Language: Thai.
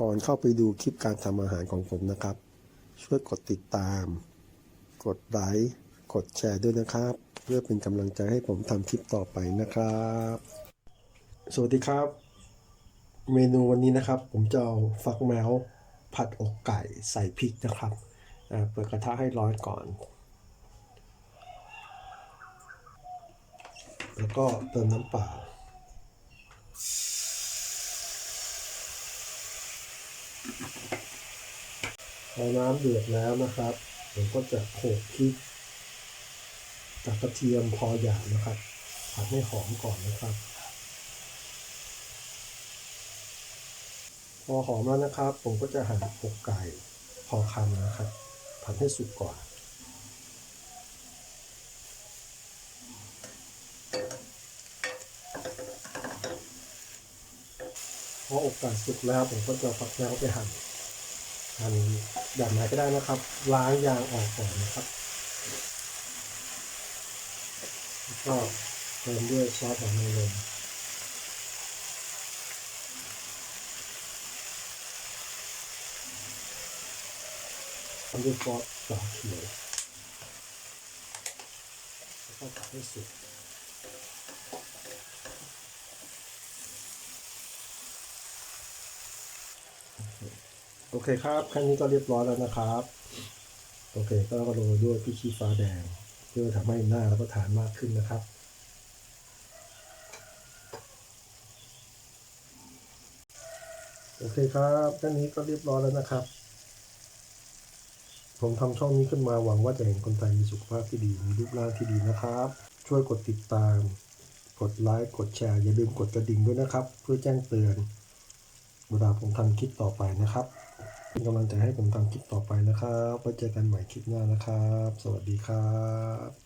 ก่อนเข้าไปดูคลิปการทำอาหารของผมนะครับ ช่วยกดติดตาม กดไลค์ กดแชร์ด้วยนะครับ เพื่อเป็นกำลังใจให้ผมทำคลิปต่อไปนะครับ สวัสดีครับ เมนูวันนี้นะครับ ผมจะเอาฟักแมวผัดอกไก่ใส่พริกนะครับเปิดกระทะให้ร้อนก่อน แล้วก็เติมน้ำเปล่า พอน้ำเดือดแล้วนะครับ ผมก็จะโขลกพริกกับกระเทียมพอหยาบนะครับผัดให้หอมก่อนนะครับ พอหอมแล้วนะครับ ผมก็จะหั่นอกไก่พอคำนะครับผัดให้สุกก่อน พออกไก่สุกแล้วผมก็จะฝักแล้วไปหั่นหั่นแบบไหนก็ได้นะครับ ล้างยางออกก่อนนะครับแล้วก็เติมด้วยซอสของนายลมทำด้วยซอสดอกเขียวแล้วก็ผัดให้สุก โอเคครับแค่นี้ก็เรียบร้อยแล้วนะครับ โอเค ก็โรยด้วยพริกชี้ฟ้าแดง เพื่อทำให้หน้ารับประทานมากขึ้นนะครับโอเคครับแค่นี้ก็เรียบร้อยแล้วนะครับ ผมทำช่องนี้ขึ้นมาหวังว่าจะเห็นคนไทยมีสุขภาพที่ดี มีรูปร่างที่ดีนะครับ ช่วยกดติดตาม กดไลค์ กดแชร์ อย่าลืมกดกระดิ่งด้วยนะครับ เพื่อแจ้งเตือน เวลาผมทำคลิปต่อไปนะครับ เป็นกำลังใจให้ผมทำคลิปต่อไปนะครับไว้เจอกันใหม่คลิปหน้านะครับ สวัสดีครับ